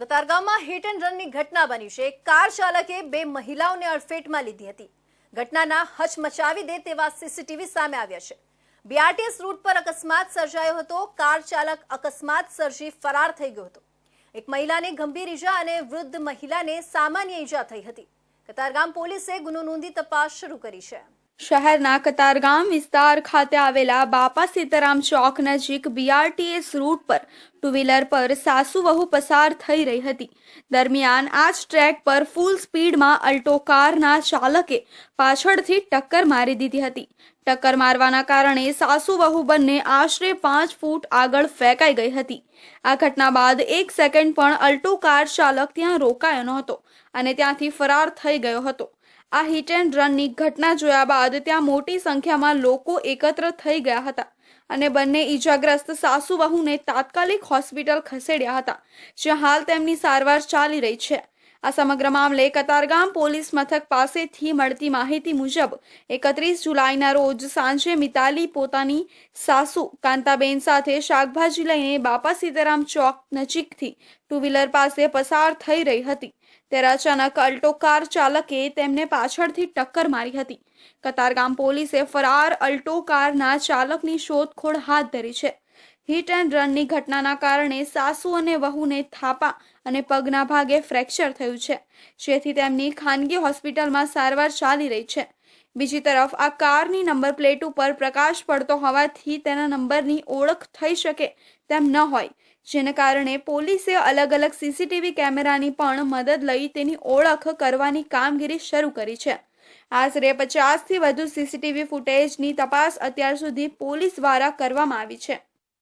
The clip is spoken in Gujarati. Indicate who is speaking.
Speaker 1: તો કતારગામમાં હિટ એન્ડ રનની ઘટના બની છે. કાર ચાલકે બે મહિલાઓને અડફેટમાં લીધી હતી. ઘટનાના હચમચાવી દે તેવા સીસીટીવી સામે આવ્યા છે. બીઆરટીએસ રૂટ પર અકસ્માત સર્જાયો હતો. કાર ચાલક અકસ્માત સર્જી ફરાર થઈ ગયો હતો. એક મહિલાને ગંભીર ઈજા અને વૃદ્ધ મહિલાને સામાન્ય ઈજા થઈ હતી. કતારગામ પોલીસે ગુનો નોંધી તપાસ શરૂ કરી છે.
Speaker 2: શહેરના કતારગામ વિસ્તાર ખાતે આવેલા બાપા સીતારામ ચોક નજીક બીઆરટીએસ રૂટ પર ટુ વ્હીલર પર સાસુ વહુ પસાર થઈ રહી હતી. દરમિયાન આ જ ટ્રેક પર ફૂલ સ્પીડમાં અલ્ટો કારના ચાલકે પાછળથી ટક્કર મારી દીધી હતી. ટક્કર મારવાના કારણે સાસુ વહુ બંને આશરે પાંચ ફૂટ આગળ ફેંકાઈ ગઈ હતી. આ ઘટના બાદ એક સેકન્ડ પણ અલ્ટો કાર ચાલક ત્યાં રોકાયો નહોતો અને ત્યાંથી ફરાર થઈ ગયો હતો. આ હિટ એન્ડ રનની ઘટના જોયા બાદ ત્યાં મોટી સંખ્યામાં લોકો એકત્ર થઈ ગયા હતા અને બંને ઈજાગ્રસ્ત સાસુ વહુને તાત્કાલિક હોસ્પિટલ ખસેડ્યા હતા, જ્યાં હાલ તેમની સારવાર ચાલી રહી છે. આ સમગ્ર મામલે કતારગામ પોલીસ મથક પાસેથી મળતી માહિતી મુજબ, એકત્રીસ જુલાઈના રોજ સાંજે મિતાલી પોતાની સાસુ કાંતાબેન સાથે શાકભાજી લઈને બાપા સીતારામ ચોક નજીકથી ટુ વ્હીલર પાસે પસાર થઈ રહી હતી. ત્યારે અચાનક અલ્ટો કાર ચાલકે તેમને પાછળથી ટક્કર મારી હતી. કતારગામ પોલીસે ફરાર અલ્ટો કારના ચાલકની શોધખોળ હાથ ધરી છે. હિટ એન્ડ રનની ઘટનાના કારણે સાસુ અને વહુને થાપા અને પગના ભાગે ફ્રેક્ચર થયું છે. જેથી તેમની ખાનગી હોસ્પિટલમાં સારવાર ચાલી રહી છે. બીજી તરફ, આ કારની નંબર પ્લેટ ઉપર પ્રકાશ પડતો હોવાથી તેના નંબરની ઓળખ થઈ શકે તેમ ન હોય, જેને કારણે પોલીસે અલગ અલગ સીસીટીવી કેમેરાની પણ મદદ લઈ તેની ઓળખ કરવાની કામગીરી શરૂ કરી છે. આશરે પચાસથી વધુ સીસીટીવી ફૂટેજની તપાસ અત્યાર સુધી પોલીસ દ્વારા કરવામાં આવી છે.